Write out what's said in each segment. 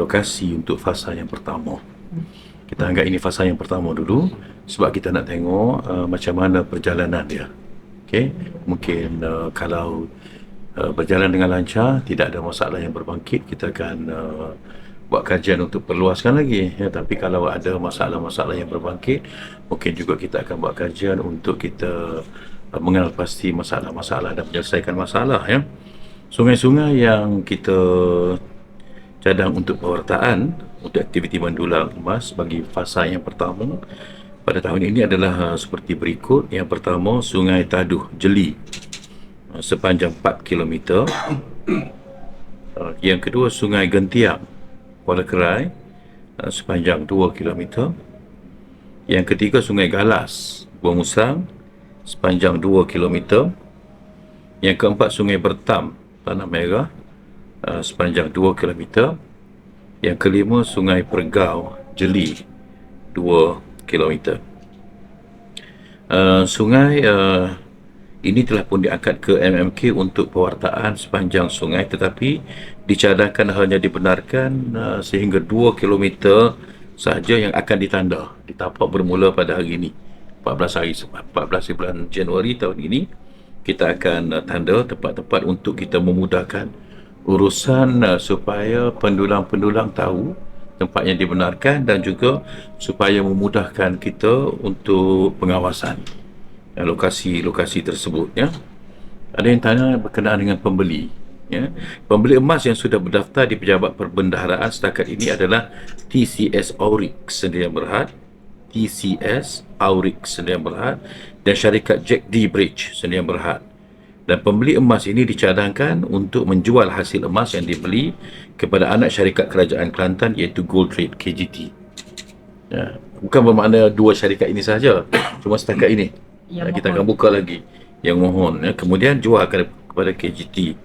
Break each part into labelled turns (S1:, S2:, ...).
S1: lokasi untuk fasa yang pertama. Kita anggap ini fasa yang pertama dulu sebab kita nak tengok uh, macam mana perjalanan dia. Okey, mungkin uh, kalau uh, berjalan dengan lancar, tidak ada masalah yang berbangkit, kita akan uh, buat kajian untuk perluaskan lagi. Ya, tapi kalau ada masalah-masalah yang berbangkit, mungkin juga kita akan buat kajian untuk kita uh, mengenal pasti masalah-masalah dan menyelesaikan masalah. Ya. Sungai-sungai yang kita cadang untuk pewartaan untuk aktiviti mendulang emas bagi fasa yang pertama pada tahun ini adalah uh, seperti berikut. Yang pertama, Sungai Taduh Jeli uh, sepanjang 4 km. Uh, yang kedua, Sungai Gentiang Kuala Kerai sepanjang 2 km. Yang ketiga, Sungai Galas Buang Musang sepanjang 2 km. Yang keempat, Sungai Bertam Tanah Merah uh, sepanjang 2 km. Yang kelima, Sungai Pergau Jeli 2 km. Uh, sungai uh, ini telah pun diangkat ke MMK untuk pewartaan sepanjang sungai tetapi dicadangkan hanya dibenarkan uh, sehingga 2 km sahaja yang akan ditanda ditapak bermula pada hari ini 14 hari 14 bulan Januari tahun ini kita akan uh, tanda tempat-tempat untuk kita memudahkan urusan uh, supaya pendulang-pendulang tahu tempat yang dibenarkan dan juga supaya memudahkan kita untuk pengawasan lokasi-lokasi tersebut ya. Ada yang tanya berkenaan dengan pembeli ya. Pembeli emas yang sudah berdaftar di Pejabat Perbendaharaan setakat ini adalah TCS Auric Sdn Berhad, TCS Auric Sdn Berhad dan syarikat Jack D Bridge Sdn Berhad dan pembeli emas ini dicadangkan untuk menjual hasil emas yang dibeli kepada anak syarikat kerajaan Kelantan iaitu Gold Trade KGT. Ya, bukan bermakna dua syarikat ini sahaja, cuma setakat ini. Yang kita akan buka lagi yang mohon. Ya. Kemudian jual kepada KGT.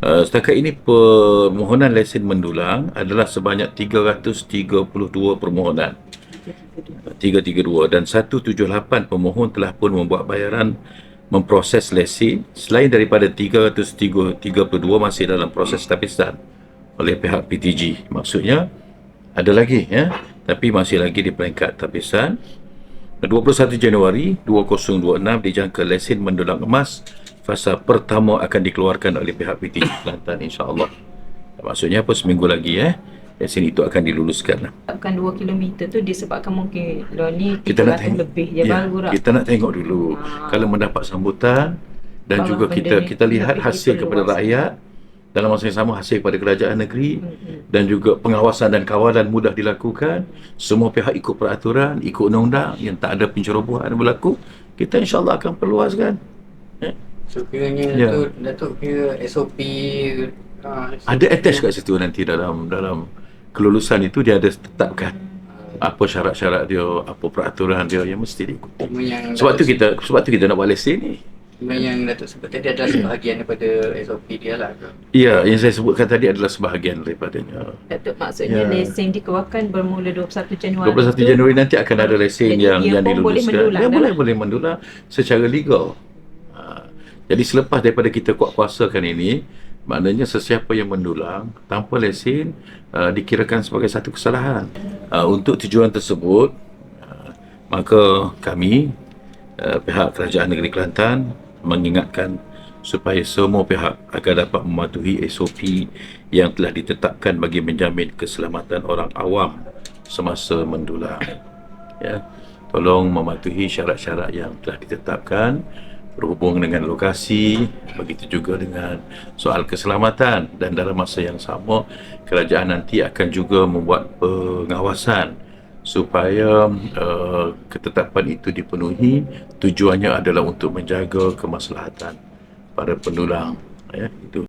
S1: Uh, setakat ini permohonan lesen mendulang adalah sebanyak 332 permohonan. 332 dan 178 pemohon telah pun membuat bayaran memproses lesen selain daripada 332 masih dalam proses tapisan oleh pihak PTG maksudnya ada lagi ya? Tapi masih lagi di peringkat tapisan 21 Januari 2026 dijangka lesen mendulang emas fasa pertama akan dikeluarkan oleh pihak PTG Kelantan insya-Allah maksudnya apa seminggu lagi ya? eh? Lesen itu akan diluluskan.
S2: Bukan 2 km tu disebabkan mungkin lo ni kita nak tengok, lebih dia ya, baru
S1: Kita nak tengok dulu ha. kalau mendapat sambutan dan Bahawa juga kita kita lihat hasil kepada rakyat dalam masa yang sama hasil kepada kerajaan negeri hmm. dan juga pengawasan dan kawalan mudah dilakukan semua pihak ikut peraturan ikut undang-undang yang tak ada pencerobohan berlaku kita insyaallah akan perluaskan
S3: eh? so kiranya ya. Datuk, Datuk kira SOP
S1: ha, ada attach kat situ nanti dalam dalam kelulusan itu dia ada tetapkan apa syarat-syarat dia, apa peraturan dia yang mesti diikuti. Sebab tu kita sebab tu kita nak buat lesen ni.
S3: yang Datuk sebut tadi adalah sebahagian daripada SOP dia lah ke?
S1: Ya, yang saya sebutkan tadi adalah sebahagian daripadanya.
S2: Datuk maksudnya ya. lesen dikeluarkan bermula 21 Januari
S1: 21 Januari nanti akan ada lesen yang yang diluluskan. Boleh mendulang, dia boleh boleh mendulang secara legal. Ha. Jadi selepas daripada kita kuat kuasakan ini, maknanya sesiapa yang mendulang tanpa lesen uh, dikirakan sebagai satu kesalahan. Uh, untuk tujuan tersebut uh, maka kami uh, pihak kerajaan negeri Kelantan mengingatkan supaya semua pihak agar dapat mematuhi SOP yang telah ditetapkan bagi menjamin keselamatan orang awam semasa mendulang. Ya tolong mematuhi syarat-syarat yang telah ditetapkan berhubung dengan lokasi begitu juga dengan soal keselamatan. Dan dalam masa yang sama kerajaan nanti akan juga membuat pengawasan supaya uh, ketetapan itu dipenuhi. Tujuannya adalah untuk menjaga kemaslahatan para pendulang ya itu